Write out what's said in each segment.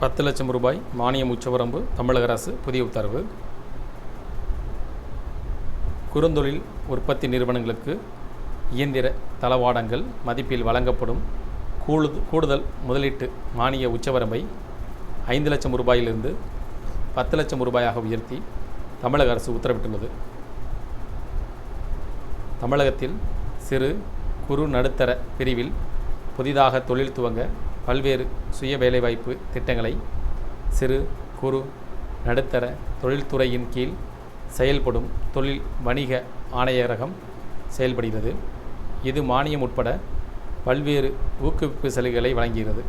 பத்து லட்சம் ரூபாய் மானியம் உச்சவரம்பு தமிழக அரசு புதிய உத்தரவு. குறுந்தொழில் உற்பத்தி நிறுவனங்களுக்கு இயந்திர தளவாடங்கள் மதிப்பில் வழங்கப்படும் கூடு கூடுதல் முதலீட்டு மானிய உச்சவரம்பை ஐந்து லட்சம் ரூபாயிலிருந்து பத்து லட்சம் ரூபாயாக உயர்த்தி தமிழக அரசு உத்தரவிட்டுள்ளது. தமிழகத்தில் சிறு குறு நடுத்தர பிரிவில் புதிதாக தொழில் துவங்க பல்வேறு சுய வேலைவாய்ப்பு திட்டங்களை சிறு குறு நடுத்தர தொழில்துறையின் கீழ் செயல்படும் தொழில் வணிக ஆணையரகம் செயல்படுகிறது. இது மானியம் உட்பட பல்வேறு ஊக்குவிப்பு சலுகைகளை வழங்குகிறது.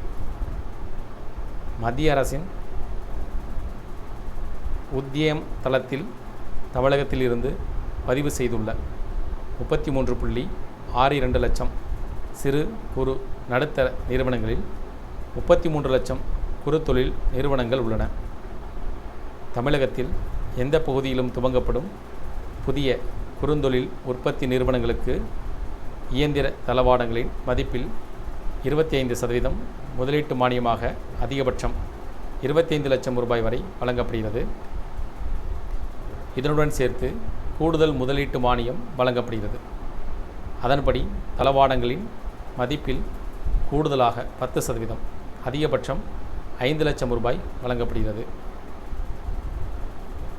மத்திய அரசின் உத்தியம் தளத்தில் தமிழகத்தில் இருந்து பதிவு செய்துள்ள முப்பத்தி மூன்று புள்ளி ஆறு இரண்டு லட்சம் சிறு குறு நடுத்தர நிறுவனங்களில் முப்பத்தி மூன்று லட்சம் குறு தொழில் நிறுவனங்கள் உள்ளன. தமிழகத்தில் எந்த பகுதியிலும் துவங்கப்படும் புதிய குறுந்தொழில் உற்பத்தி நிறுவனங்களுக்கு இயந்திர தளவாடங்களின் மதிப்பில் இருபத்தி ஐந்து சதவீதம் முதலீட்டு மானியமாக அதிகபட்சம் இருபத்தைந்து லட்சம் ரூபாய் வரை வழங்கப்படுகிறது. இதனுடன் சேர்த்து கூடுதல் முதலீட்டு மானியம் வழங்கப்படுகிறது. அதன்படி தளவாடங்களின் மதிப்பில் கூடுதலாக பத்து சதவீதம். அதிகபட்சம் ஐந்து லட்சம் ரூபாய் வழங்கப்படுகிறது.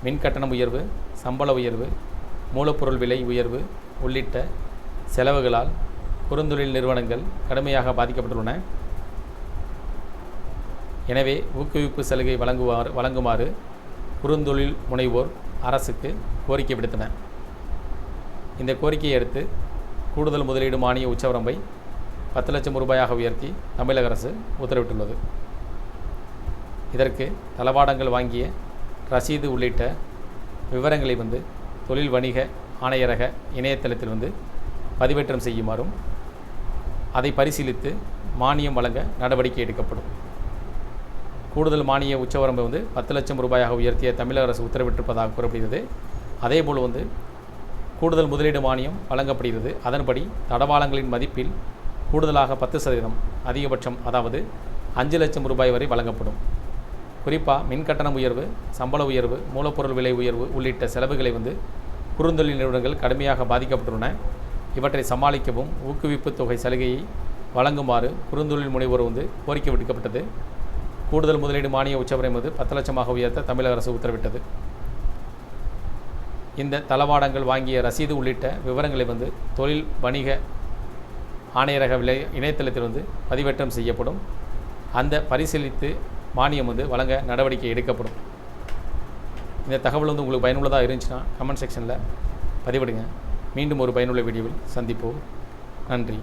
மின் கட்டணம் உயர்வு சம்பள உயர்வு மூலப்பொருள் விலை உயர்வு உள்ளிட்ட செலவுகளால் குறுந்தொழில் நிறுவனங்கள் கடுமையாக பாதிக்கப்பட்டுள்ளன. எனவே ஊக்குவிப்பு சலுகை வழங்குவார் வழங்குமாறு குறுந்தொழில் முனைவோர் அரசுக்கு கோரிக்கை விடுத்தனர். இந்த கோரிக்கையை அடுத்து கூடுதல் முதலீடு மானிய உச்சவரம்பை பத்து லட்சம் ரூபாயாக உயர்த்தி தமிழக அரசு உத்தரவிட்டுள்ளது. இதற்கு தளவாடங்கள் வாங்கிய ரசீது உள்ளிட்ட விவரங்களை வந்து தொழில் வணிக ஆணையரக இணையதளத்தில் வந்து பதிவேற்றம் செய்யுமாறும் அதை பரிசீலித்து மானியம் வழங்க நடவடிக்கை எடுக்கப்படும். கூடுதல் மானிய உச்சவரம்பை வந்து பத்து லட்சம் ரூபாயாக உயர்த்திய தமிழக அரசு உத்தரவிட்டிருப்பதாக கூறப்படுகிறது. அதேபோல் வந்து கூடுதல் முதலீடு மானியம் வழங்கப்படுகிறது. அதன்படி தடவாளங்களின் மதிப்பில் கூடுதலாக பத்து சதவீதம் அதிகபட்சம் அதாவது அஞ்சு லட்சம் ரூபாய் வரை வழங்கப்படும். குறிப்பாக மின் கட்டணம் உயர்வு சம்பள உயர்வு மூலப்பொருள் விலை உயர்வு உள்ளிட்ட செலவுகளை வந்து குறுந்தொழில் நிறுவனங்கள் கடுமையாக பாதிக்கப்பட்டுள்ளன. இவற்றை சமாளிக்கவும் ஊக்குவிப்பு தொகை சலுகையை வழங்குமாறு குறுந்தொழில் முனைவோர் வந்து கோரிக்கை விடுக்கப்பட்டது. கூடுதல் முதலீடு மானிய உச்சவரை வந்து பத்து லட்சமாக உயர்த்த தமிழக அரசு உத்தரவிட்டது. இந்த தளவாடங்கள் வாங்கிய ரசீது உள்ளிட்ட விவரங்களை வந்து தொழில் வணிக ஆணையரக விலை இணையதளத்தில் வந்து பதிவேற்றம் செய்யப்படும். அந்த பரிசீலித்து மானியம் வந்து வழங்க நடவடிக்கை எடுக்கப்படும். இந்த தகவல் வந்து உங்களுக்கு பயனுள்ளதாக இருந்துச்சுன்னா கமெண்ட் செக்ஷனில் பதிவிடுங்க. மீண்டும் ஒரு பயனுள்ள வீடியோவில் சந்திப்போம். நன்றி.